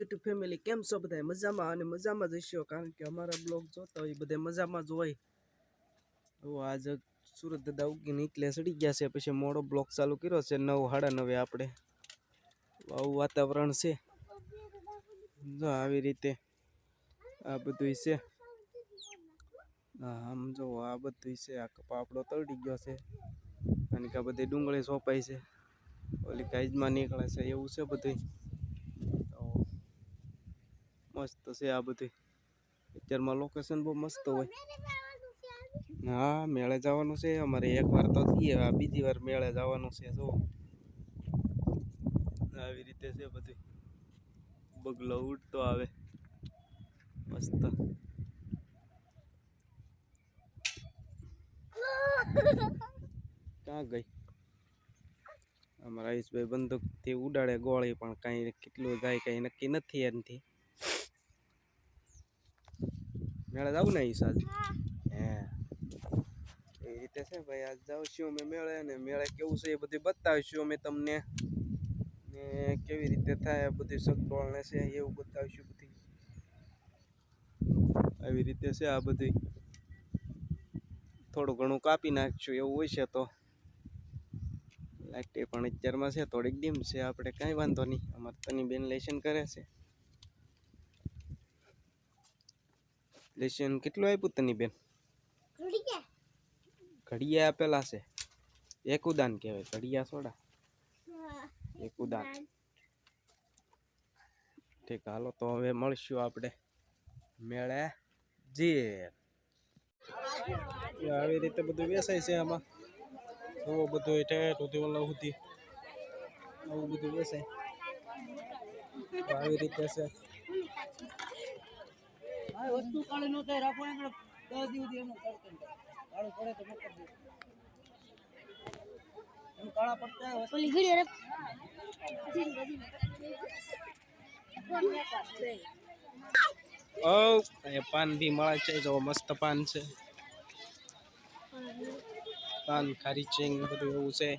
YouTube family કેમ છો બધા મજામાં? અને મજામાં જ હશો? કારણ કે અમારા બ્લોગ જોતા હોય બધા મજામાં જ હોય. તો આજે સુરત દાદા ઉગીને એટલે સડી ગયા છે. પછી મોડો બ્લોક ચાલુ કર્યો છે. નવ, સાડા નવે આપણે. આવું વાતાવરણ છે. જો આવી રીતે આ બધું છે. આમ જો આ બધું છે. આ કપા આપણો તળી ગયો છે. કારણ કે આ બધી ડુંગળી સોંપાય છે. ઓલી કાઈજમાં નીકળે છે. એવું છે બધું મસ્ત છે આ બધી. અત્યારમાં લોકેશન બહુ મસ્ત હોય. હા, મેળે જવાનું છે. અમારે એક વાર તો થઈએ. આ બીજી વાર મેળે જવાનું છે, જો. આવી રીતે છે બધી. બગલો ઉડતો આવે. મસ્ત. ક્યાં ગઈ? અમારા આયુષભાઈ બંદૂકથી ઉડાડે ગોળી, પણ કાંઈ કેટલું જાય, કાંઈ નક્કી નથી એનાથી. મેળે જવું ને ઈશાજ હે. એ રીતે છે ભાઈ આજ છું અમે મેળે ને મેળે કેવું છે એ બધું બતાવીશું અમે તમને. ને કેવી રીતે થાય બધું સગવડ ને છે એવું બતાવીશું બધી. આવી રીતે છે આ બધી. થોડું ઘણું કાપી નાખશું એવું હોય છે તો. લાઈટ પણ અત્યારમાં છે થોડીક ડીમ છે આપણે કાંઈ વાંધો નહીં. અમારે તની બેન લેશન કરે છે. લેશન કેટલું આપ્યું તની બેન? ઘડિયા. આપેલા છે. એક ઉદાન કહેવાય ઘડિયા સોડા. એક ઉદાન. ઠીક હાલો તો હવે મળશું આપણે. મેળે જે આવી રીતે બધું વેચાય છે આમાં. એવું બધું એટલે સુધી ઓલા સુધી. આવું બધું વેચાય આવી રીતે છે. આ વસ્તુ કાળી નો થાય રાખો એટલે દસ દિવસ એમ કરતો કાળું પડે તો મોકલ દે. એમ કાળા પડતા વસ્તુ ઓલી ઘડી રે ઓ પાન બી મળે છે જો મસ્ત પાન છે. પાન ખારી ચેંગ બધું એવું છે.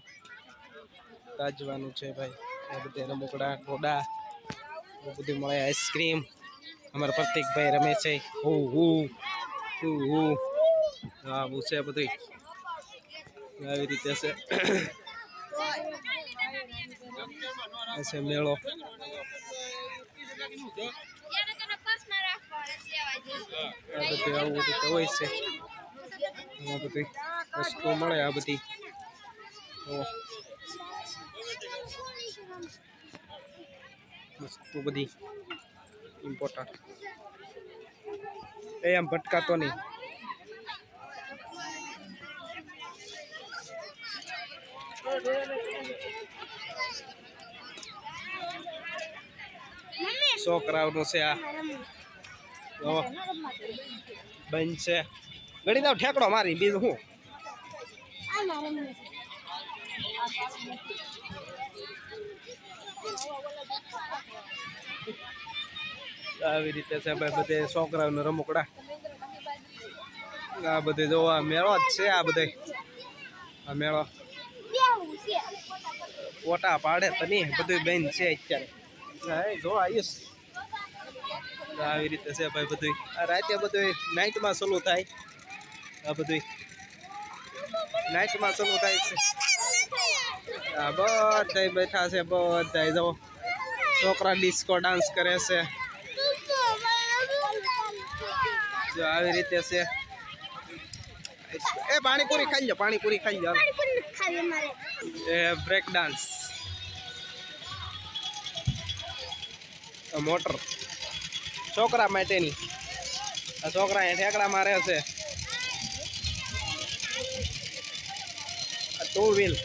તાજવાનું છે ભાઈ. આ બધા રમકડા એવું બધું મળે આઈસ્ક્રીમ અમારા પ્રતિકભાઈ રમે છે. હુ હુ હુ હુ. હા બહુ છે બધું. આવી રીતે છે. છે મેળો. બધું આવું રીતે હોય છે. આ બધી વસ્તુ મળે આ બધી. વસ્તુ બધી. ઇમ્પોર્ટન્ટ એ આમ ભટકાતો નહીં. છોકરાઓનું છે આ. બંધ છે ગણી ઠેકડો મારી, બીજું શું? આવી રીતે છે ભાઈ, બધે છોકરાઓને રમકડા. આ બધે જોવા મેળો જ છે આ બધે. આ મેળો. ફોટા પાડે તો નહીં, બધું બેન છે અત્યારે. જો આવી રીતે છે ભાઈ બધું આ રાતે બધું નાઇટમાં ચાલુ થાય. આ બધું નાઇટમાં ચાલુ થાય છે. આ બધા બેઠા છે બધા જો. છોકરા ડિસ્કો ડાન્સ કરે છે. જો આવી રીતે છે. એ પાણીપુરી ખાઈ લો પાણીપુરી ખાઈ લો એ બ્રેક ડાન્સ. મોટર. છોકરા માટેની. આ છોકરા એ ઠેકડા મારે છે. ટુ વ્હીલ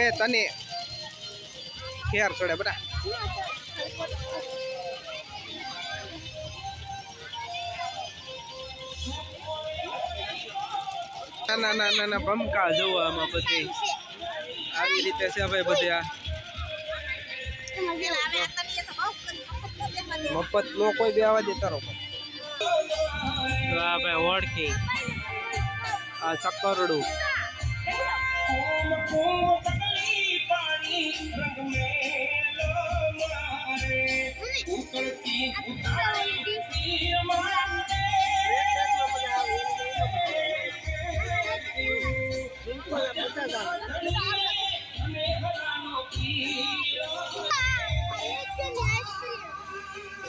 એ તને ખેર ચડે બધા ના ના ના ના ના ભમકા જોવો આમાં બધી આવી રીતે છે ભાઈ બધી આ મફત નો કોઈ બી આવા દેતા રહો તો આ ભાઈ ઓળખી આ ચક્કરડું પાણી રંગ મેલો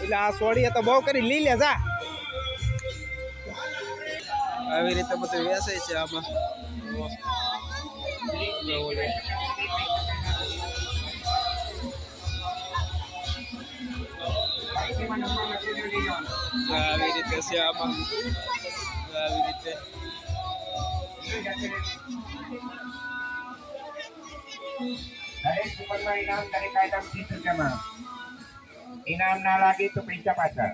એટલે આ સોડીએ તો બહુ કરી લઈ લે જા આવી રીતે બધું વેસાય છે આમાં. આવી રીતે છે આમાં. આવી રીતે. દરેક કુપનમાં ઇનામ દરેક આઈટમ ત્રીસ રૂપિયામાં ઇનામ ના લાગે તો પૈસા પાછા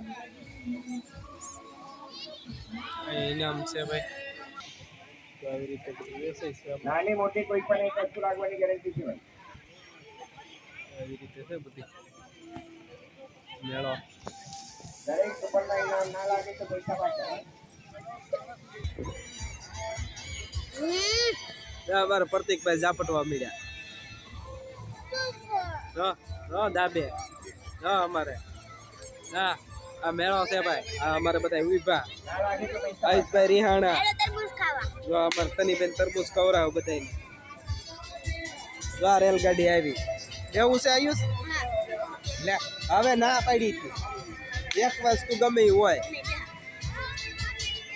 આ ઇનામ છે ભાઈ તો આવી રીતે બધું વેચાય છે આમાં નાની મોટી કોઈ પણ એક વસ્તુ લાગવાની ગેરંટી છે ભાઈ આવી રીતે છે બધી મેળો દરેક કુપનમાં ઇનામ ના લાગે તો પૈસા પાછા ત્યાં અમારે પ્રતિકભાઈ ઝાપટવા મળ્યા જો જો અમારે. હા આ મેળો છે ભાઈ. આ અમારે બધા વિભા આયુષભાઈ રિહાણા. જો અમારે તનીબેન તરબૂચ કવરાવ બધાને જો આ રેલગાડી આવી. એવું છે આયુષ? લે હવે ના પાડી હતી એક વસ્તુ ગમે હોય.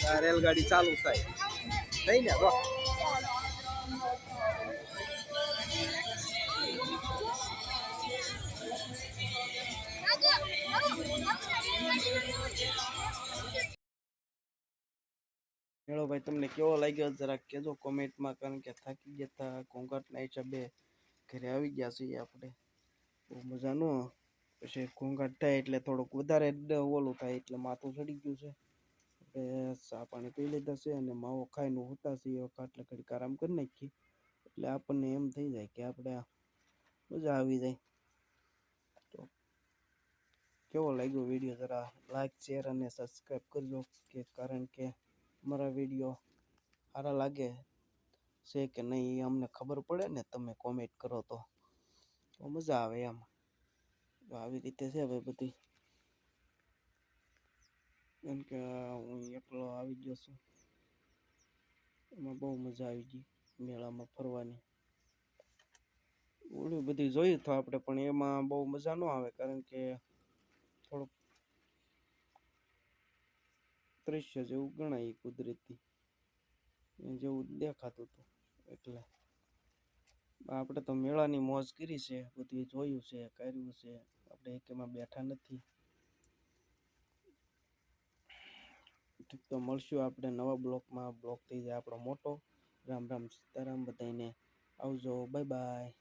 આ રેલગાડી ચાલુ થાય. થઈ ને જો. ભાઈ, તમને કેવો લાગ્યો? જરાક કહેજો કોમેન્ટમાં, કારણ કે થાકી ગયા હતા ઘોંઘાટના હિસાબે ઘરે આવી ગયા છીએ આપણે. બહુ મજા ન પછી ઘોંઘાટ થાય એટલે થોડુંક વધારે ઓલું થાય, એટલે માથું ચડી ગયું છે. આપણે ચા પાણી પી લીધા છે અને માવો ખાઈને હોતા છીએ. ખાટલે ઘડીક આરામ કરી નાખીએ. એટલે આપણને એમ થઈ જાય કે આપણે મજા આવી જાય. તો કેવો લાગ્યો વીડિયો? જરા લાઈક, શેર અને સબસ્ક્રાઈબ કરજો, કે કારણ કે મારા વીડિયો સારા લાગે છે કે નહીં એ અમને ખબર પડે ને તમે કોમેન્ટ કરો તો. મજા આવે એમ. આવી રીતે છે ભાઈ બધી. કેમ કે હું એકલો આવી ગયો છું. એમાં બહુ મજા આવી ગઈ મેળામાં ફરવાની. ઓલી બધી જોયું તો આપણે, પણ એમાં બહુ મજા ન આવે કારણ કે થોડુંક દ્રશ્ય જેવું ગણાય કુદરતી. જેવું દેખાતું હતું. એટલે આપણે તો મેળાની મોજ કરી છે, બધું જોયું છે, કર્યું છે. આપણે એકેમાં બેઠા નથી. ઠીક તો મળશું આપણે નવા બ્લોકમાં. બ્લોક થઈ જાય આપણો મોટો. રામ રામ સીતારામ બધાને આવજો. Bye bye.